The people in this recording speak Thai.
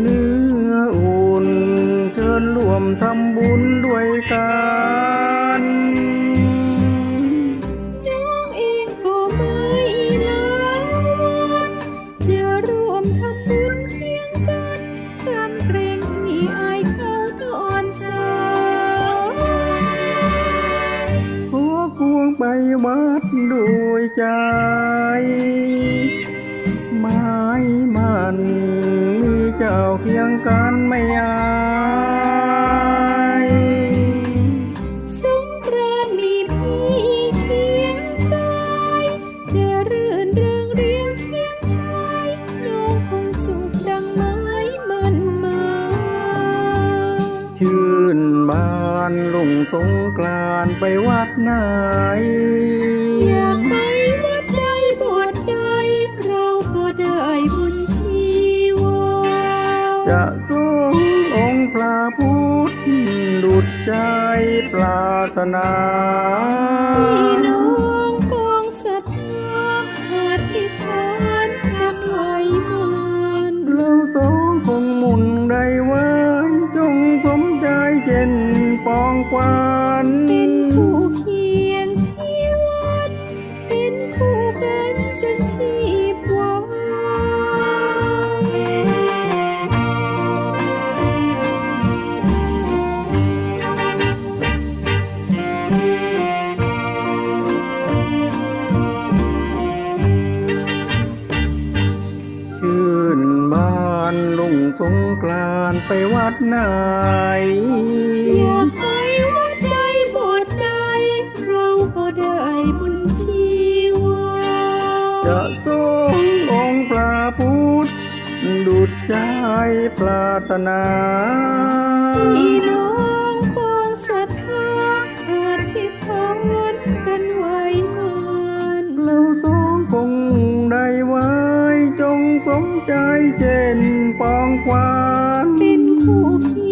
เนื้ออุ่นเชิญรวมทำบุญด้วยกันน้องเองก็ไม่ละวันจะรวมทำบุญเคียงกันกรำเกรงที่อาเขาตอนสายขอควงไปวัดด้วยใจ ไม้มัน งกันไม่อายสงกรานต์มีพี่เคียงกายจะรื่นเริงเรียงเคียงชายน้องคงสุขดังไม้มันมา ชื่นบานลุงสงกรานต์ไปวัดไหน พุทธดุจใจปรารถนาพี่น้องกองศรัทธาอธิษฐานกันไว้มันเราสองคงหมุนได้ไว้จงสมใจเช่นปองควันเป็นคู่เคียงชีวัตเป็นคู่กันจนชี ชื่นบานลุงสงกรานต์ไปวัดไหน อยากไปวัดใดบวชใด เราก็ได้บุญชีวาจะทรงองค์พระพุทธดุจใจปรารถนาพี่น้ สมใจเช่นปองควานเป็คู่เคีย